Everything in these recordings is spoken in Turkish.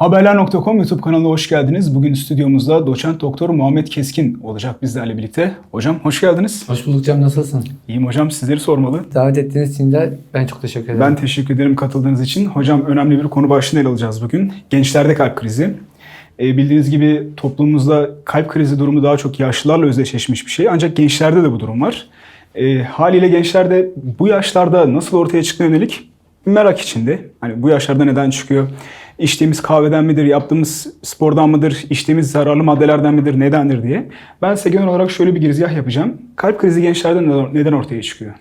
Haberler.com YouTube kanalına hoş geldiniz. Bugün stüdyomuzda doçent doktor Muhammed Keskin olacak bizlerle birlikte. Hocam hoş geldiniz. Hoş bulduk Cem nasılsın? İyiyim hocam sizleri sormalı. Davet ettiğiniz için de ben çok teşekkür ederim. Ben teşekkür ederim katıldığınız için. Hocam önemli bir konu başlığını ele alacağız bugün. Gençlerde kalp krizi. E, bildiğiniz gibi toplumumuzda kalp krizi durumu daha çok yaşlılarla özdeşleşmiş bir şey. Ancak gençlerde de bu durum var. E, haliyle gençlerde bu yaşlarda nasıl ortaya çıktığına yönelik merak içinde. Hani bu yaşlarda neden çıkıyor? İçtiğimiz kahveden midir, yaptığımız spordan mıdır, içtiğimiz zararlı maddelerden midir, nedendir diye. Ben size genel olarak şöyle bir girizgah yapacağım. Kalp krizi gençlerde neden- ortaya çıkıyor?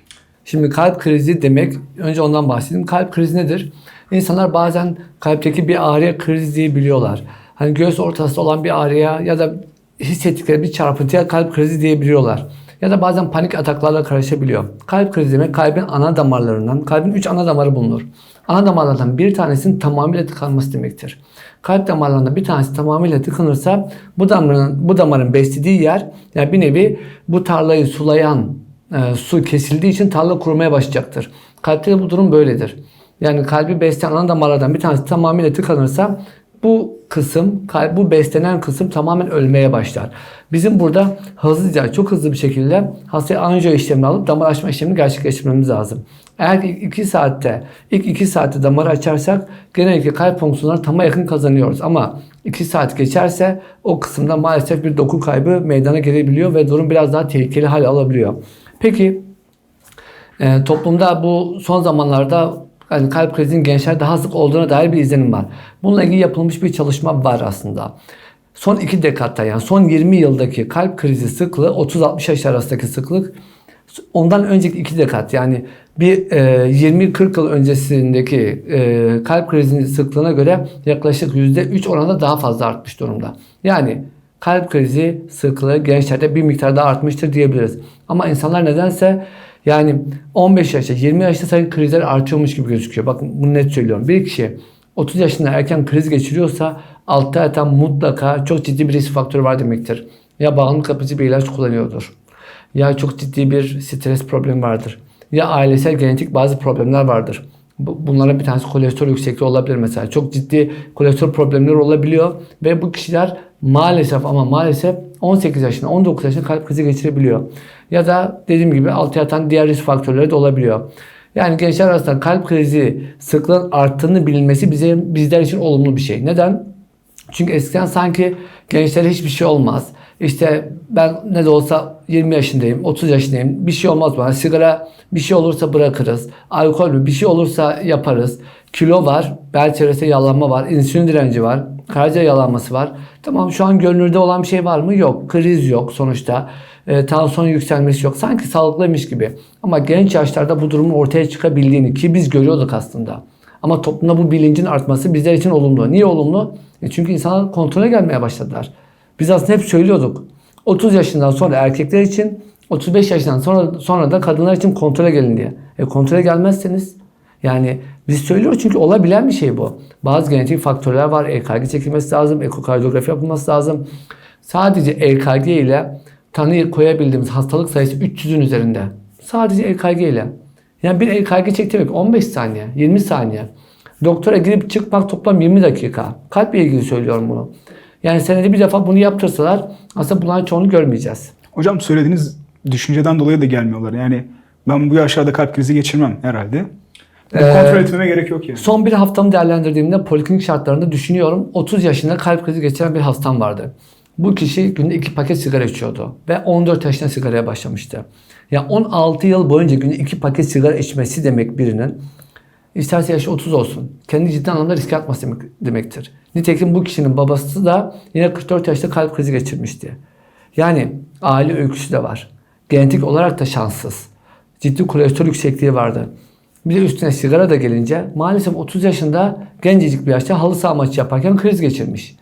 Şimdi kalp krizi demek, önce ondan bahsedeyim. Kalp krizi nedir? İnsanlar bazen kalpteki bir ağrıya kriz diyebiliyorlar. Hani göğüs ortasında olan bir ağrıya ya da hissettikleri bir çarpıntıya kalp krizi diyebiliyorlar. Ya da bazen panik ataklarla karışabiliyor. Kalp krizi demek kalbin ana damarlarından, kalbin 3 ana damarı bulunur. Ana damarlardan bir tanesinin tamamıyla tıkanması demektir. Kalp damarlarından bir tanesi tamamıyla tıkanırsa bu damarın, bu damarın beslediği yer yani bir nevi bu tarlayı sulayan e, su kesildiği için tarla kurumaya başlayacaktır. Kalpte de bu durum böyledir. Yani kalbi besleyen ana damarlardan bir tanesi tamamıyla tıkanırsa bu kısım, bu beslenen kısım tamamen ölmeye başlar. Bizim burada hızlıca, çok hızlı bir şekilde hastaya anjiyo işlemini alıp damar açma işlemini gerçekleştirmemiz lazım. Eğer 2 saatte, ilk 2 saatte damarı açarsak genellikle kalp fonksiyonları tama yakın kazanıyoruz. Ama 2 saat geçerse o kısımda maalesef bir doku kaybı meydana gelebiliyor ve durum biraz daha tehlikeli hal alabiliyor. Peki e, toplumda bu son zamanlarda yani kalp krizinin gençler daha sık olduğuna dair bir izlenim var. Bununla ilgili yapılmış bir çalışma var aslında. Son iki dekatta yani son 20 yıldaki kalp krizi sıklığı 30-60 yaş arasındaki sıklık ondan önceki iki dekat yani bir e, 20-40 yıl öncesindeki e, kalp krizinin sıklığına göre yaklaşık %3 oranında daha fazla artmış durumda. Yani kalp krizi sıklığı gençlerde bir miktar daha artmıştır diyebiliriz. Ama insanlar nedense yani 15 yaşta 20 yaşta sanki krizler artıyormuş gibi gözüküyor. Bakın bunu net söylüyorum. Bir kişi 30 yaşında erken kriz geçiriyorsa altta yatan mutlaka çok ciddi bir risk faktörü var demektir. Ya bağımlılık kapıcı bir ilaç kullanıyordur. Ya çok ciddi bir stres problemi vardır. Ya ailesel genetik bazı problemler vardır. Bu- Bunların bir tanesi kolesterol yüksekliği olabilir mesela. Çok ciddi kolesterol problemleri olabiliyor ve bu kişiler maalesef ama maalesef 18 yaşında 19 yaşında kalp krizi geçirebiliyor. Ya da dediğim gibi altta yatan diğer risk faktörleri de olabiliyor. Yani gençler arasında kalp krizi sıklığın arttığını bilinmesi bize bizler için olumlu bir şey. Neden? Çünkü eskiden sanki gençlere hiçbir şey olmaz. İşte ben ne de olsa 20 yaşındayım, 30 yaşındayım. Bir şey olmaz bana. Sigara bir şey olursa bırakırız. Alkol mü bir şey olursa yaparız. Kilo var, bel çevresinde yağlanma var, insülin direnci var, karaciğer yağlanması var. Tamam şu an görünürde olan bir şey var mı? Yok. Kriz yok sonuçta. E, tansiyon yükselmesi yok. Sanki sağlıklıymış gibi. Ama genç yaşlarda bu durumun ortaya çıkabildiğini ki biz görüyorduk aslında. Ama toplumda bu bilincin artması bizler için olumlu. Niye olumlu? E çünkü insanlar kontrole gelmeye başladılar. Biz aslında hep söylüyorduk. 30 yaşından sonra erkekler için, 35 yaşından sonra sonra da kadınlar için kontrole gelin diye. E kontrole gelmezseniz yani biz söylüyoruz çünkü olabilen bir şey bu. Bazı genetik faktörler var. EKG çekilmesi lazım, ekokardiyografi yapılması lazım. Sadece EKG ile tanı koyabildiğimiz hastalık sayısı 300'ün üzerinde. Sadece EKG ile. Yani bir EKG çektirmek 15 saniye, 20 saniye. Doktora girip çıkmak toplam 20 dakika. Kalple ilgili söylüyorum bunu. Yani senede bir defa bunu yaptırsalar aslında bunların çoğunu görmeyeceğiz. Hocam söylediğiniz düşünceden dolayı da gelmiyorlar. Yani ben bu yaşlarda kalp krizi geçirmem herhalde. Bunu Ee, kontrol etmeme gerek yok yani. Son bir haftamı değerlendirdiğimde poliklinik şartlarında düşünüyorum. 30 yaşında kalp krizi geçiren bir hastam vardı. Bu kişi günde 2 paket sigara içiyordu ve 14 yaşında sigaraya başlamıştı. Ya 16 yıl boyunca günde 2 paket sigara içmesi demek birinin isterse yaşı 30 olsun. Kendi ciddi anlamda riske atması demek, demektir. Nitekim bu kişinin babası da yine 44 yaşta kalp krizi geçirmişti. Yani aile öyküsü de var. Genetik olarak da şanssız. Ciddi kolesterol yüksekliği vardı. Bir de üstüne sigara da gelince maalesef 30 yaşında gencecik bir yaşta halı saha maçı yaparken kriz geçirmiş.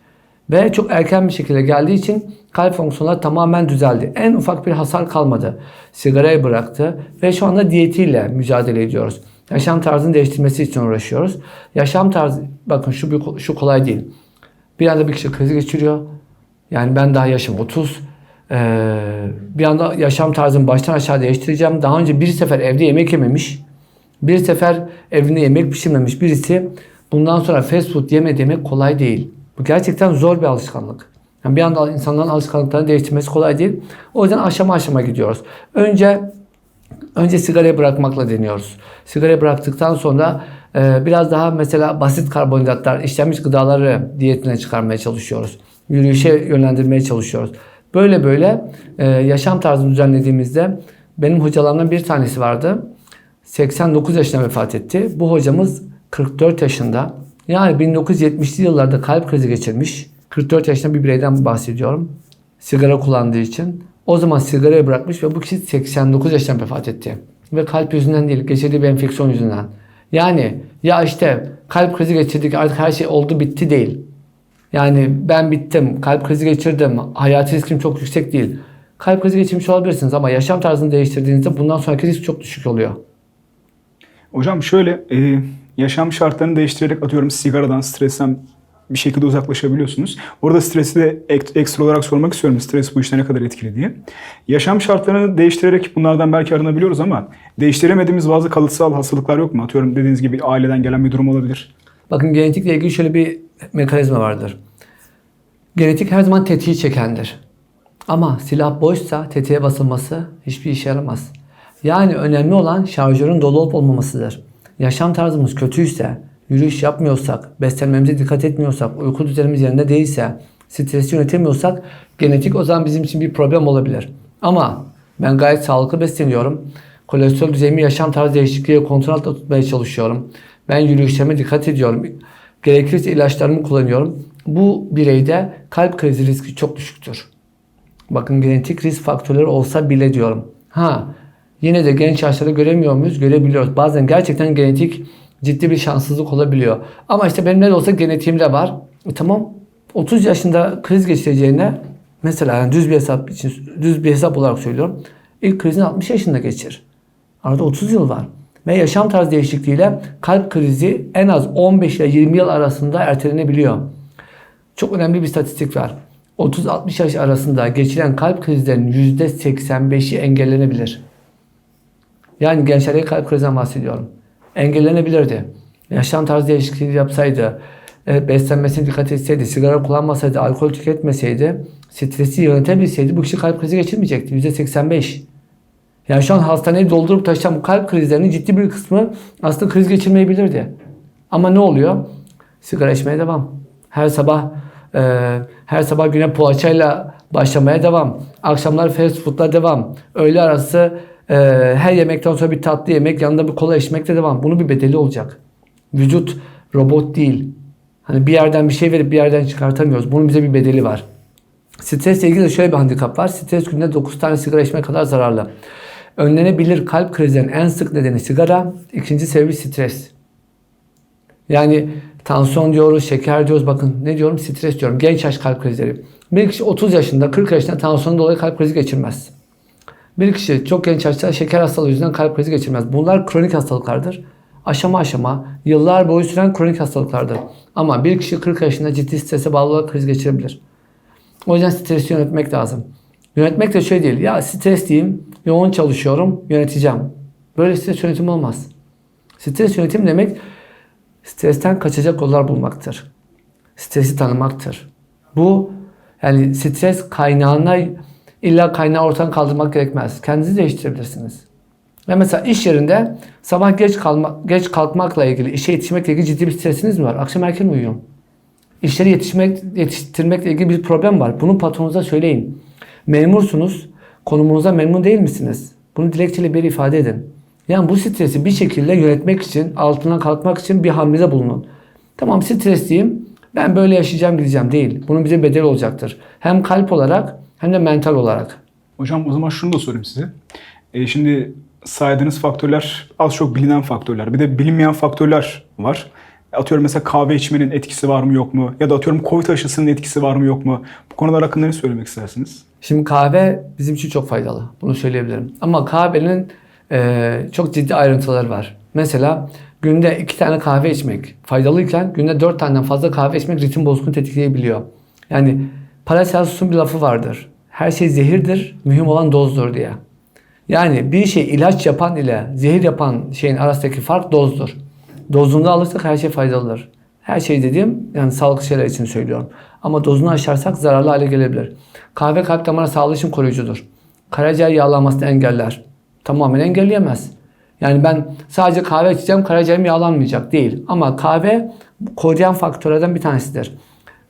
Ve çok erken bir şekilde geldiği için kalp fonksiyonları tamamen düzeldi. En ufak bir hasar kalmadı. Sigarayı bıraktı ve şu anda diyetiyle mücadele ediyoruz. Yaşam tarzını değiştirmesi için uğraşıyoruz. Yaşam tarzı bakın şu şu kolay değil. Bir anda bir kişi kriz geçiriyor. Yani ben daha yaşım 30. Ee, bir anda yaşam tarzımı baştan aşağı değiştireceğim. Daha önce bir sefer evde yemek yememiş. Bir sefer evinde yemek pişirmemiş birisi Bundan sonra fast food yeme demek kolay değil. Bu gerçekten zor bir alışkanlık. Yani bir anda insanların alışkanlıklarını değiştirmesi kolay değil. O yüzden aşama aşama gidiyoruz. Önce Önce sigarayı bırakmakla deniyoruz. Sigarayı bıraktıktan sonra e, biraz daha mesela basit karbonhidratlar, işlenmiş gıdaları diyetine çıkarmaya çalışıyoruz. Yürüyüşe yönlendirmeye çalışıyoruz. Böyle böyle e, yaşam tarzını düzenlediğimizde benim hocalarımdan bir tanesi vardı. 89 yaşında vefat etti. Bu hocamız 44 yaşında. Yani 1970'li yıllarda kalp krizi geçirmiş. 44 yaşında bir bireyden bahsediyorum. Sigara kullandığı için. O zaman sigarayı bırakmış ve bu kişi 89 yaşında vefat etti. Ve kalp yüzünden değil, geçirdiği bir enfeksiyon yüzünden. Yani ya işte kalp krizi geçirdik artık her şey oldu bitti değil. Yani ben bittim, kalp krizi geçirdim, hayati riskim çok yüksek değil. Kalp krizi geçirmiş olabilirsiniz ama yaşam tarzını değiştirdiğinizde bundan sonraki risk çok düşük oluyor. Hocam şöyle e, yaşam şartlarını değiştirerek atıyorum sigaradan, stresten bir şekilde uzaklaşabiliyorsunuz. Orada stresi de ek- ekstra olarak sormak istiyorum. Stres bu işte ne kadar etkili diye. Yaşam şartlarını değiştirerek bunlardan belki arınabiliyoruz ama değiştiremediğimiz bazı kalıtsal hastalıklar yok mu? Atıyorum dediğiniz gibi aileden gelen bir durum olabilir. Bakın genetikle ilgili şöyle bir mekanizma vardır. Genetik her zaman tetiği çekendir. Ama silah boşsa tetiğe basılması hiçbir işe yaramaz. Yani önemli olan şarjörün dolu olup olmamasıdır. Yaşam tarzımız kötüyse, yürüyüş yapmıyorsak, beslenmemize dikkat etmiyorsak, uyku düzenimiz yerinde değilse, stresi yönetemiyorsak genetik o zaman bizim için bir problem olabilir. Ama ben gayet sağlıklı besleniyorum. Kolesterol düzeyimi yaşam tarzı değişikliğiyle kontrol altında tutmaya çalışıyorum. Ben yürüyüşlerime dikkat ediyorum. Gerekirse ilaçlarımı kullanıyorum. Bu bireyde kalp krizi riski çok düşüktür. Bakın genetik risk faktörleri olsa bile diyorum. Ha yine de genç yaşlarda göremiyor muyuz? Görebiliyoruz. Bazen gerçekten genetik ciddi bir şanssızlık olabiliyor. Ama işte benim ne de olsa genetiğimde var. E tamam 30 yaşında kriz geçireceğine mesela yani düz bir hesap için düz bir hesap olarak söylüyorum. İlk krizini 60 yaşında geçir. Arada 30 yıl var. Ve yaşam tarzı değişikliğiyle kalp krizi en az 15 ile 20 yıl arasında ertelenebiliyor. Çok önemli bir statistik var. 30-60 yaş arasında geçiren kalp krizlerinin %85'i engellenebilir. Yani gençlere kalp krizinden bahsediyorum. Engellenebilirdi. Yaşam tarzı değişikliği yapsaydı, e, beslenmesine dikkat etseydi, sigara kullanmasaydı, alkol tüketmeseydi, stresi yönetebilseydi bu kişi kalp krizi geçirmeyecekti. %85. Yani şu an hastaneyi doldurup taşıyan bu kalp krizlerinin ciddi bir kısmı aslında kriz geçirmeyebilirdi. Ama ne oluyor? Sigara içmeye devam. Her sabah e, her sabah güne poğaçayla başlamaya devam. Akşamlar fast food'la devam. Öğle arası e, her yemekten sonra bir tatlı yemek, yanında bir kola içmekle devam. Bunun bir bedeli olacak. Vücut robot değil. Hani bir yerden bir şey verip bir yerden çıkartamıyoruz. Bunun bize bir bedeli var. Stresle ilgili de şöyle bir handikap var. Stres günde 9 tane sigara içmek kadar zararlı. Önlenebilir kalp krizlerinin en sık nedeni sigara, ikinci sebebi stres. Yani tansiyon diyoruz, şeker diyoruz. Bakın ne diyorum? Stres diyorum. Genç yaş kalp krizleri. Bir kişi 30 yaşında, 40 yaşında tansiyon dolayı kalp krizi geçirmez. Bir kişi çok genç yaşta şeker hastalığı yüzünden kalp krizi geçirmez. Bunlar kronik hastalıklardır. Aşama aşama, yıllar boyu süren kronik hastalıklardır. Ama bir kişi 40 yaşında ciddi strese bağlı olarak kriz geçirebilir. O yüzden stresi yönetmek lazım. Yönetmek de şöyle değil. Ya stresliyim, yoğun çalışıyorum, yöneteceğim. Böyle stres yönetimi olmaz. Stres yönetimi demek stresten kaçacak yollar bulmaktır. Stresi tanımaktır. Bu yani stres kaynağına illa kaynağı ortadan kaldırmak gerekmez. Kendinizi değiştirebilirsiniz. Ve mesela iş yerinde sabah geç kalma, geç kalkmakla ilgili, işe yetişmekle ilgili ciddi bir stresiniz mi var? Akşam erken uyuyun. İşleri yetişmek, yetiştirmekle ilgili bir problem var. Bunu patronunuza söyleyin. Memursunuz, konumunuza memnun değil misiniz? Bunu dilekçeyle bir ifade edin. Yani bu stresi bir şekilde yönetmek için, altından kalkmak için bir hamlede bulunun. Tamam stresliyim, ben böyle yaşayacağım gideceğim değil. Bunun bize bedel olacaktır. Hem kalp olarak hem de mental olarak. Hocam o zaman şunu da sorayım size. E, şimdi saydığınız faktörler az çok bilinen faktörler. Bir de bilinmeyen faktörler var. Atıyorum mesela kahve içmenin etkisi var mı yok mu? Ya da atıyorum Covid aşısının etkisi var mı yok mu? Bu konular hakkında ne söylemek istersiniz? Şimdi kahve bizim için çok faydalı. Bunu söyleyebilirim. Ama kahvenin e, çok ciddi ayrıntıları var. Mesela günde iki tane kahve içmek faydalıyken günde dört taneden fazla kahve içmek ritim bozukluğunu tetikleyebiliyor. Yani Paracelsus'un bir lafı vardır. Her şey zehirdir, mühim olan dozdur diye. Yani bir şey ilaç yapan ile zehir yapan şeyin arasındaki fark dozdur. Dozunda alırsak her şey faydalıdır. Her şey dediğim yani sağlıklı şeyler için söylüyorum. Ama dozunu aşarsak zararlı hale gelebilir. Kahve kalp damar sağlığı için koruyucudur. Karaciğer yağlanmasını engeller. Tamamen engelleyemez. Yani ben sadece kahve içeceğim karaciğerim yağlanmayacak değil. Ama kahve koruyan faktörlerden bir tanesidir.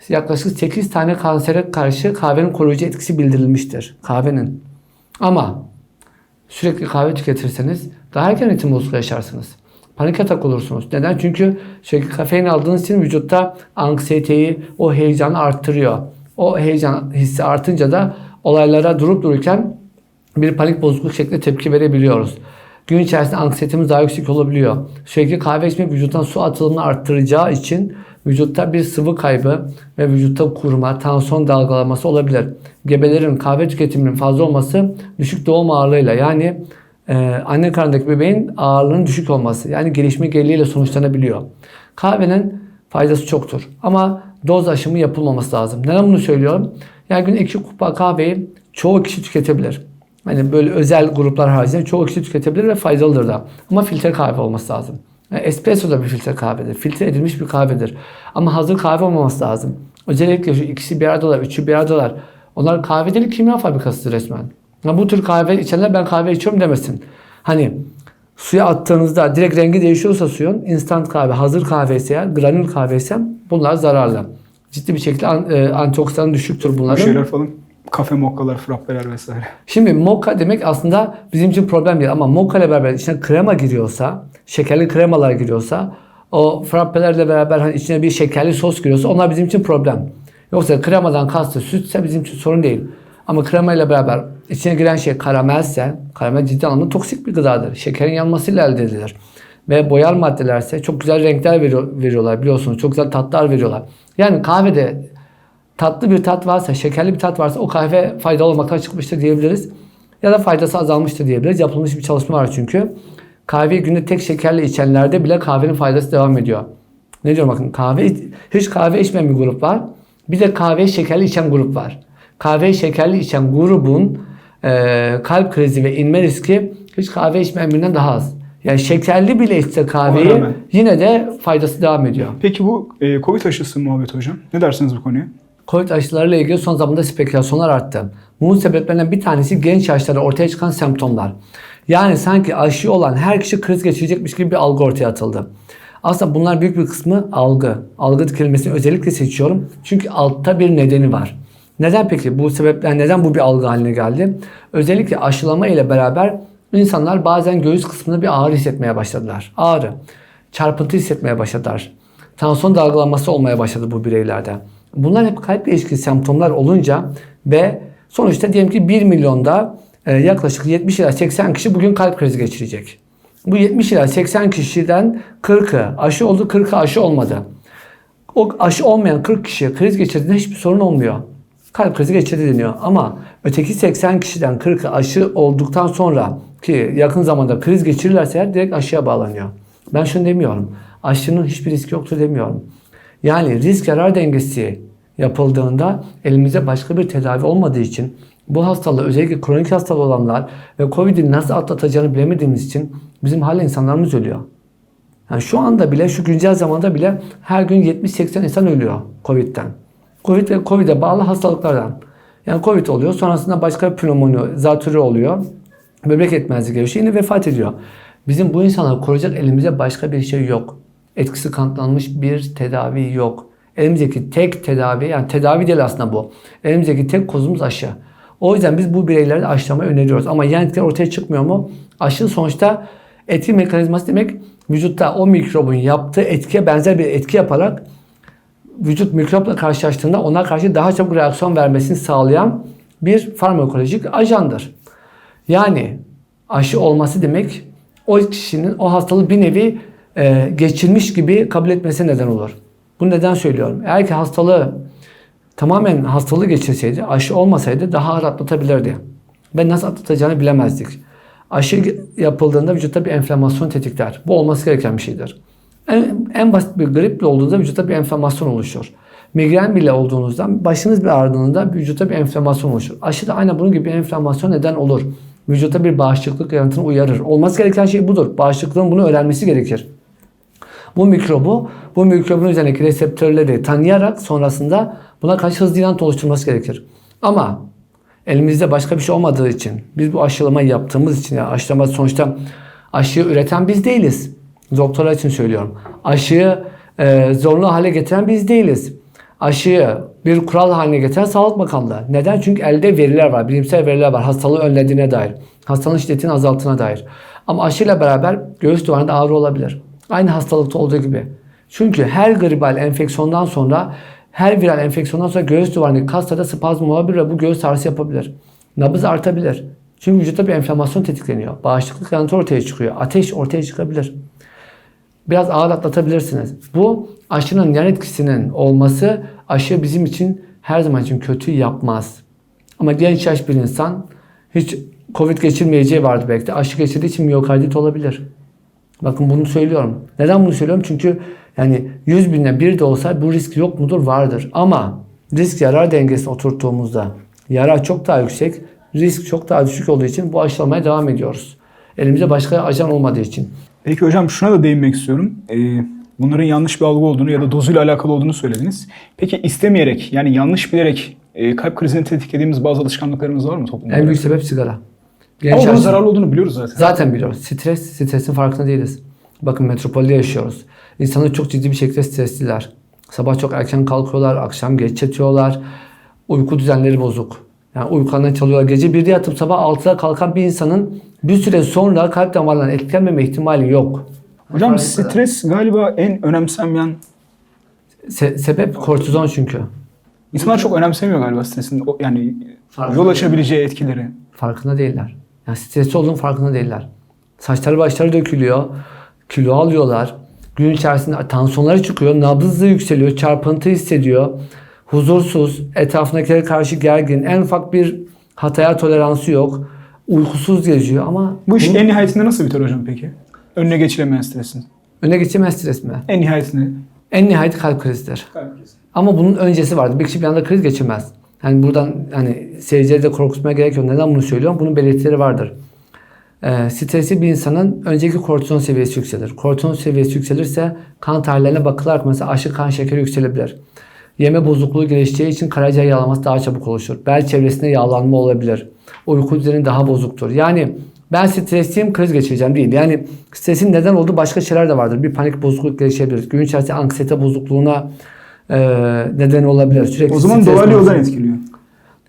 Yaklaşık 8 tane kansere karşı kahvenin koruyucu etkisi bildirilmiştir. Kahvenin. Ama sürekli kahve tüketirseniz daha erken ritim bozukluğu yaşarsınız. Panik atak olursunuz. Neden? Çünkü sürekli kafein aldığınız için vücutta anksiyeteyi, o heyecanı arttırıyor. O heyecan hissi artınca da olaylara durup dururken bir panik bozukluk şeklinde tepki verebiliyoruz. Gün içerisinde anksiyetemiz daha yüksek olabiliyor. Sürekli kahve içmek vücuttan su atılımını arttıracağı için vücutta bir sıvı kaybı ve vücutta kuruma, tansiyon dalgalanması olabilir. Gebelerin kahve tüketiminin fazla olması düşük doğum ağırlığıyla yani e, anne karnındaki bebeğin ağırlığının düşük olması yani gelişme geriliğiyle sonuçlanabiliyor. Kahvenin faydası çoktur ama doz aşımı yapılmaması lazım. Neden bunu söylüyorum? Yani gün iki kupa kahveyi çoğu kişi tüketebilir. Hani böyle özel gruplar haricinde çoğu kişi tüketebilir ve faydalıdır da. Ama filtre kahve olması lazım. Yani espresso da bir filtre kahvedir. Filtre edilmiş bir kahvedir. Ama hazır kahve olmaması lazım. Özellikle şu ikisi bir aradalar, üçü bir aradalar. Onlar kahve değil kimya fabrikasıdır resmen. Ya bu tür kahve içenler ben kahve içiyorum demesin. Hani suya attığınızda direkt rengi değişiyorsa suyun instant kahve, hazır kahve ise eğer, granül kahve ise bunlar zararlı. Ciddi bir şekilde e, antioksidan düşüktür Bu bunların. şeyler falan kafe mokkalar, frappeler vesaire. Şimdi mocha demek aslında bizim için problem değil ama mocha ile beraber içine krema giriyorsa, şekerli kremalar giriyorsa, o frappelerle beraber hani içine bir şekerli sos giriyorsa onlar bizim için problem. Yoksa kremadan kastı sütse bizim için sorun değil. Ama krema ile beraber içine giren şey karamelse, karamel ciddi anlamda toksik bir gıdadır. Şekerin yanmasıyla elde edilir. Ve boyar maddelerse çok güzel renkler veriyor, veriyorlar biliyorsunuz. Çok güzel tatlar veriyorlar. Yani kahvede tatlı bir tat varsa, şekerli bir tat varsa o kahve faydalı olmaktan çıkmıştır diyebiliriz. Ya da faydası azalmıştır diyebiliriz. Yapılmış bir çalışma var çünkü. Kahveyi günde tek şekerle içenlerde bile kahvenin faydası devam ediyor. Ne diyorum bakın kahve hiç kahve içmeyen bir grup var. Bir de kahve şekerli içen grup var. Kahve şekerli içen grubun e, kalp krizi ve inme riski hiç kahve içmeyen birinden daha az. Yani şekerli bile içse kahveyi yine de faydası devam ediyor. Peki bu e, Covid aşısı muhabbet hocam. Ne dersiniz bu konuya? Covid aşılarıyla ilgili son zamanlarda spekülasyonlar arttı. Bunun sebeplerinden bir tanesi genç yaşlarda ortaya çıkan semptomlar. Yani sanki aşı olan her kişi kriz geçirecekmiş gibi bir algı ortaya atıldı. Aslında bunlar büyük bir kısmı algı. Algı kelimesini özellikle seçiyorum. Çünkü altta bir nedeni var. Neden peki? Bu sebepler neden bu bir algı haline geldi? Özellikle aşılama ile beraber insanlar bazen göğüs kısmında bir ağrı hissetmeye başladılar. Ağrı. Çarpıntı hissetmeye başladılar. Tansiyon dalgalanması olmaya başladı bu bireylerde. Bunlar hep kalple ilişkili semptomlar olunca ve sonuçta diyelim ki 1 milyonda e, yaklaşık 70 ila 80 kişi bugün kalp krizi geçirecek. Bu 70 ila 80 kişiden 40'ı aşı oldu, 40'ı aşı olmadı. O aşı olmayan 40 kişi kriz geçirdiğinde hiçbir sorun olmuyor. Kalp krizi geçirdi deniyor. Ama öteki 80 kişiden 40'ı aşı olduktan sonra ki yakın zamanda kriz geçirirlerse direkt aşıya bağlanıyor. Ben şunu demiyorum. Aşının hiçbir riski yoktur demiyorum. Yani risk yarar dengesi yapıldığında elimizde başka bir tedavi olmadığı için bu hastalığı özellikle kronik hastalığı olanlar ve Covid'i nasıl atlatacağını bilemediğimiz için bizim hala insanlarımız ölüyor. Yani şu anda bile şu güncel zamanda bile her gün 70-80 insan ölüyor Covid'den. Covid ve Covid'e bağlı hastalıklardan. Yani Covid oluyor sonrasında başka bir pnömoni, zatürre oluyor. Böbrek yetmezliği gelişiyor yine vefat ediyor. Bizim bu insanları koruyacak elimizde başka bir şey yok. Etkisi kanıtlanmış bir tedavi yok. Elimizdeki tek tedavi yani tedavi değil aslında bu. Elimizdeki tek kozumuz aşı. O yüzden biz bu bireyleri aşılamayı öneriyoruz. Ama yan etkiler ortaya çıkmıyor mu? Aşı sonuçta etki mekanizması demek vücutta o mikrobun yaptığı etkiye benzer bir etki yaparak vücut mikropla karşılaştığında ona karşı daha çabuk reaksiyon vermesini sağlayan bir farmakolojik ajandır. Yani aşı olması demek o kişinin o hastalığı bir nevi e, geçirmiş gibi kabul etmesi neden olur. Bu neden söylüyorum? Eğer ki hastalığı tamamen hastalığı geçirseydi, aşı olmasaydı daha ağır atlatabilirdi. Ben nasıl atlatacağını bilemezdik. Aşı yapıldığında vücutta bir enflamasyon tetikler. Bu olması gereken bir şeydir. En, en basit bir griple olduğunda vücutta bir enflamasyon oluşur. Migren bile olduğunuzda başınız bir ağrıdığında vücutta bir enflamasyon oluşur. Aşı da aynen bunun gibi bir enflamasyon neden olur. Vücutta bir bağışıklık yanıtını uyarır. Olması gereken şey budur. Bağışıklığın bunu öğrenmesi gerekir. Bu mikrobu, bu mikrobun üzerindeki reseptörleri tanıyarak sonrasında buna karşı hızlı inat oluşturması gerekir. Ama elimizde başka bir şey olmadığı için, biz bu aşılamayı yaptığımız için, yani aşılama sonuçta aşıyı üreten biz değiliz. Doktorlar için söylüyorum. Aşıyı e, zorunlu hale getiren biz değiliz. Aşıyı bir kural haline getiren Sağlık Bakanlığı. Neden? Çünkü elde veriler var, bilimsel veriler var. Hastalığı önlediğine dair, hastalığın şiddetini azalttığına dair. Ama aşıyla beraber göğüs duvarında ağrı olabilir. Aynı hastalıkta olduğu gibi. Çünkü her gribal enfeksiyondan sonra, her viral enfeksiyondan sonra göğüs duvarındaki kaslarda spazm olabilir ve bu göğüs ağrısı yapabilir. Nabız artabilir. Çünkü vücutta bir enflamasyon tetikleniyor. Bağışıklık yanıtı ortaya çıkıyor. Ateş ortaya çıkabilir biraz ağır atlatabilirsiniz. Bu aşının yan etkisinin olması aşı bizim için her zaman için kötü yapmaz. Ama genç yaş bir insan hiç Covid geçirmeyeceği vardı belki de. Aşı geçirdiği için miyokardit olabilir. Bakın bunu söylüyorum. Neden bunu söylüyorum? Çünkü yani 100 binde bir de olsa bu risk yok mudur? Vardır. Ama risk yarar dengesini oturttuğumuzda yarar çok daha yüksek, risk çok daha düşük olduğu için bu aşılamaya devam ediyoruz. Elimizde başka ajan olmadığı için. Peki hocam şuna da değinmek istiyorum. Ee, bunların yanlış bir algı olduğunu ya da dozuyla alakalı olduğunu söylediniz. Peki istemeyerek yani yanlış bilerek e, kalp krizini tetiklediğimiz bazı alışkanlıklarımız var mı toplumda? En büyük sebep sigara. Genç Ama bunun zararlı olduğunu biliyoruz zaten. Zaten biliyoruz. Stres, stresin farkında değiliz. Bakın metropolde yaşıyoruz. İnsanlar çok ciddi bir şekilde stresliler. Sabah çok erken kalkıyorlar, akşam geç yatıyorlar. Uyku düzenleri bozuk. Yani uykularından çalıyorlar. Gece 1'de yatıp sabah 6'da kalkan bir insanın bir süre sonra kalp damarlarına etkilenmeme ihtimali yok. Hocam stres galiba en önemsenmeyen Se- sebep kortizon çünkü. İnsanlar çok önemsemiyor galiba stresin yani Farkında yol açabileceği etkileri. Farkında değiller. Yani stresli olduğunun farkında değiller. Saçları başları dökülüyor. Kilo alıyorlar. Gün içerisinde tansiyonları çıkıyor. Nabzı yükseliyor. Çarpıntı hissediyor. Huzursuz. Etrafındakilere karşı gergin. En ufak bir hataya toleransı yok. Uykusuz geziyor ama Bu iş en nihayetinde nasıl biter hocam peki? Önüne geçilemeyen stresin. öne geçemez stres mi? En nihayetinde. En nihayet kalp krizidir. Ama bunun öncesi vardı. Bir kişi bir anda kriz geçirmez. Yani buradan hani seyircileri de korkutmaya gerek yok. Neden bunu söylüyorum? Bunun belirtileri vardır. Ee, stresli bir insanın önceki kortizon seviyesi yükselir. Kortizon seviyesi yükselirse kan tahlillerine bakılarak mesela aşırı kan şekeri yükselebilir. Yeme bozukluğu gelişeceği için karaciğer yağlaması daha çabuk oluşur. Bel çevresinde yağlanma olabilir. Uyku düzeni daha bozuktur. Yani ben stresliyim kriz geçireceğim değil. Yani stresin neden olduğu başka şeyler de vardır. Bir panik bozukluk gelişebilir. Gün içerisinde anksiyete bozukluğuna e, neden olabilir. Sürekli O zaman dolaylı yoldan etkiliyor.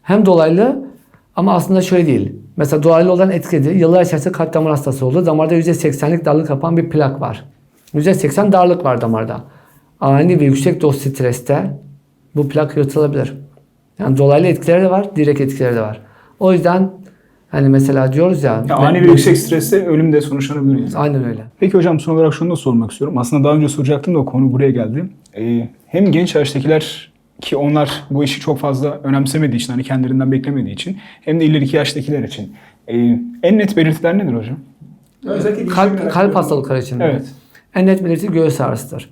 Hem dolaylı ama aslında şöyle değil. Mesela dolaylı olan etkiledi. Yıllar içerisinde kalp damar hastası oldu. Damarda %80'lik darlık yapan bir plak var. %80 darlık var damarda. Ani ve yüksek doz streste bu plak yırtılabilir. Yani dolaylı etkileri de var, direkt etkileri de var. O yüzden hani mesela diyoruz ya. Ya ani ve yüksek streste ölüm de sonuçlanabilir yani. Aynen öyle. Peki hocam son olarak şunu da sormak istiyorum. Aslında daha önce soracaktım da konu buraya geldi. Ee, hem genç yaştakiler ki onlar bu işi çok fazla önemsemediği için, hani kendilerinden beklemediği için hem de ileriki yaştakiler için. Ee, en net belirtiler nedir hocam? Kalp, kalp hastalıkları için. Evet. En net belirti göğüs ağrısıdır.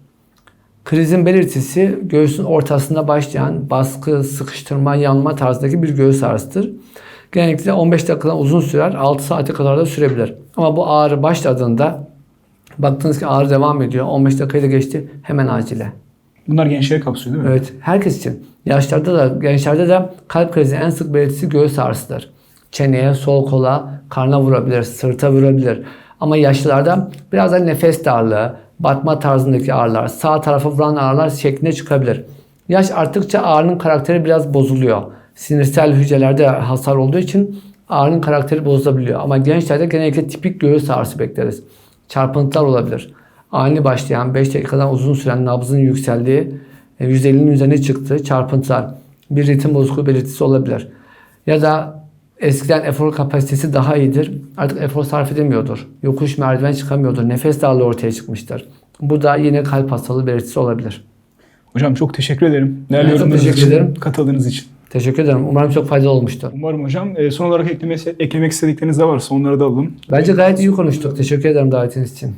Krizin belirtisi göğsün ortasında başlayan baskı, sıkıştırma, yanma tarzındaki bir göğüs ağrısıdır. Genellikle 15 dakikadan uzun sürer, 6 saate kadar da sürebilir. Ama bu ağrı başladığında baktınız ki ağrı devam ediyor, 15 dakikayı da geçti, hemen acile. Bunlar gençleri kapsıyor değil mi? Evet, herkes için. Yaşlarda da, gençlerde de kalp krizi en sık belirtisi göğüs ağrısıdır. Çeneye, sol kola, karna vurabilir, sırta vurabilir. Ama yaşlılarda biraz da nefes darlığı, batma tarzındaki ağrılar, sağ tarafa vuran ağrılar şeklinde çıkabilir. Yaş arttıkça ağrının karakteri biraz bozuluyor. Sinirsel hücrelerde hasar olduğu için ağrının karakteri bozulabiliyor. Ama gençlerde genellikle tipik göğüs ağrısı bekleriz. Çarpıntılar olabilir. Ani başlayan 5 dakikadan uzun süren nabzın yükseldiği, e, 150'nin üzerine çıktığı çarpıntılar. Bir ritim bozukluğu belirtisi olabilir. Ya da eskiden efor kapasitesi daha iyidir. Artık efor sarf edemiyordur. Yokuş merdiven çıkamıyordur. Nefes darlığı ortaya çıkmıştır. Bu da yine kalp hastalığı belirtisi olabilir. Hocam çok teşekkür ederim. Değerli yorumlarınız teşekkür için, ederim. katıldığınız için. Teşekkür ederim. Umarım çok faydalı olmuştur. Umarım hocam. Ee, son olarak eklemek, eklemek istedikleriniz de varsa onları da alalım. Bence gayet iyi konuştuk. Teşekkür ederim davetiniz için.